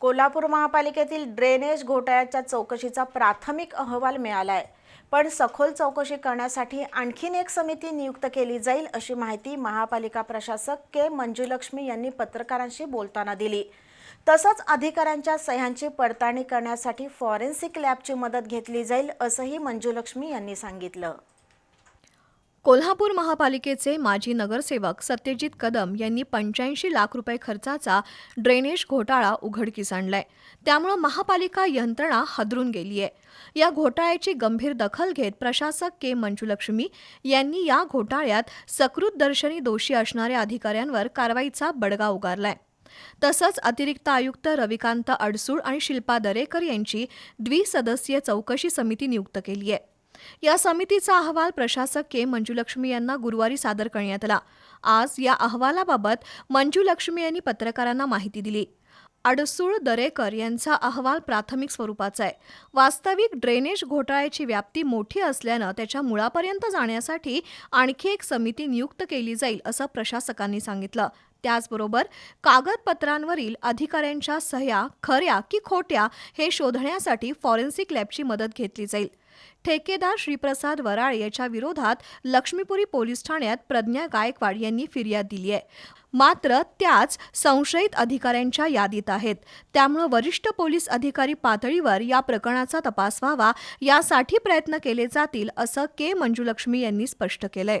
कोल्हापूर महापालिकेतील ड्रेनेज घोटाळ्याच्या चौकशीचा प्राथमिक अहवाल मिळाला आहे पण सखोल चौकशी करण्यासाठी आणखीन एक समिती नियुक्त केली जाईल अशी माहिती महापालिका प्रशासक के मंजुलक्ष्मी यांनी पत्रकारांशी बोलताना दिली. तसंच अधिकाऱ्यांच्या सह्यांची पडताळणी करण्यासाठी फॉरेन्सिक लॅबची मदत घेतली जाईल असंही मंजुलक्ष्मी यांनी सांगितलं. कोल्हापूर महापालिकेचे माजी नगरसेवक सत्यजित कदम यांनी पंच्याऐंशी लाख रुपये खर्चाचा ड्रेनेज घोटाळा उघडकीस आणलाय. त्यामुळं महापालिका यंत्रणा हादरून गेली आहे या घोटाळ्याची गंभीर दखल घेत प्रशासक के मंजुलक्ष्मी यांनी या घोटाळ्यात सकृत दर्शनी दोषी असणाऱ्या अधिकाऱ्यांवर कारवाईचा बडगा उगारलाय. तसंच अतिरिक्त आयुक्त रविकांत अडसूळ आणि शिल्पा दरेकर यांची द्विसदस्यीय चौकशी समिती नियुक्त केली आहे या समितीचा अहवाल प्रशासक के. मंजुलक्ष्मी यांना गुरुवारी सादर करण्यात आला. आज या अहवालाबाबत मंजुलक्ष्मी यांनी पत्रकारांना माहिती दिली. अडसूळ दरेकर यांचा अहवाल प्राथमिक स्वरूपाचा आहे. वास्तविक ड्रेनेज घोटाळ्याची व्याप्ती मोठी असल्यानं त्याच्या मुळापर्यंत जाण्यासाठी आणखी एक समिती नियुक्त केली जाईल असं प्रशासकांनी सांगितलं. त्याचबरोबर कागदपत्रांवरील अधिकाऱ्यांच्या सह्या खऱ्या की खोट्या हे शोधण्यासाठी फॉरेन्सिक लॅबची मदत घेतली जाईल. ठेकेदार श्रीप्रसाद वराळ याच्या विरोधात लक्ष्मीपुरी पोलीस ठाण्यात प्रज्ञा गायकवाड यांनी फिर्याद दिली आहे. मात्र त्याच संशयित अधिकाऱ्यांच्या यादीत आहेत. त्यामुळे वरिष्ठ पोलीस अधिकारी पातळीवर या प्रकरणाचा तपास व्हावा यासाठी प्रयत्न केले जातील असं के मंजुलक्ष्मी यांनी स्पष्ट केलंय.